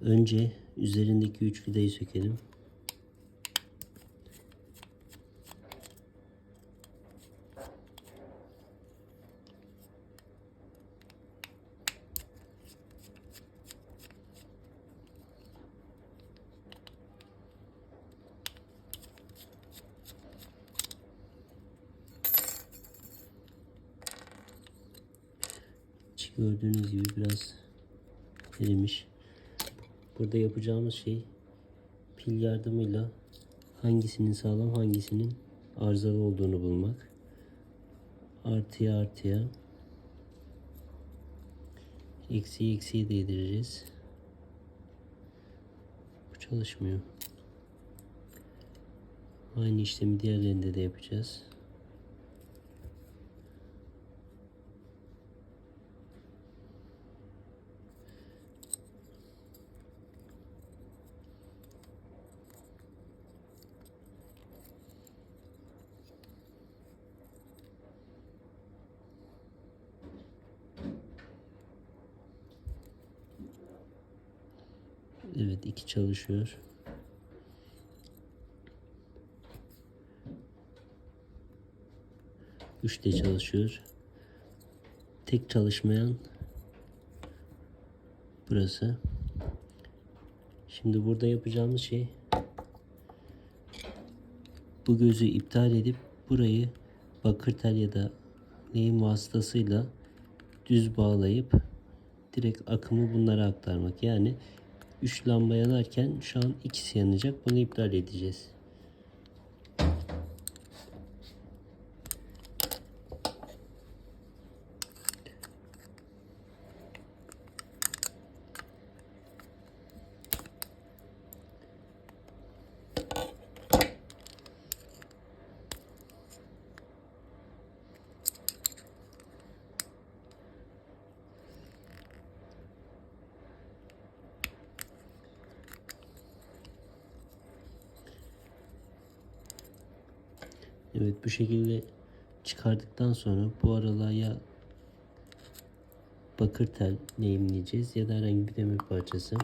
Önce üzerindeki üç vidayı sökelim. Gördüğünüz gibi biraz erimiş. Burada yapacağımız şey pil yardımıyla hangisinin sağlam hangisinin arızalı olduğunu bulmak. Artıya artıya eksiği eksiği değdireceğiz. Bu çalışmıyor. Aynı işlemi diğerlerinde de yapacağız. Evet iki çalışıyor. Üç de çalışıyor. Tek çalışmayan burası. Şimdi burada yapacağımız şey bu gözü iptal edip burayı bakır tel ya da neyin vasıtasıyla düz bağlayıp direkt akımı bunlara aktarmak. Yani 3 lamba yanarken şu an ikisi yanacak. Bunu iptal edeceğiz. Evet bu şekilde çıkardıktan sonra bu aralığa ya bakır tel lehimleyeceğiz ya da herhangi bir demir parçası.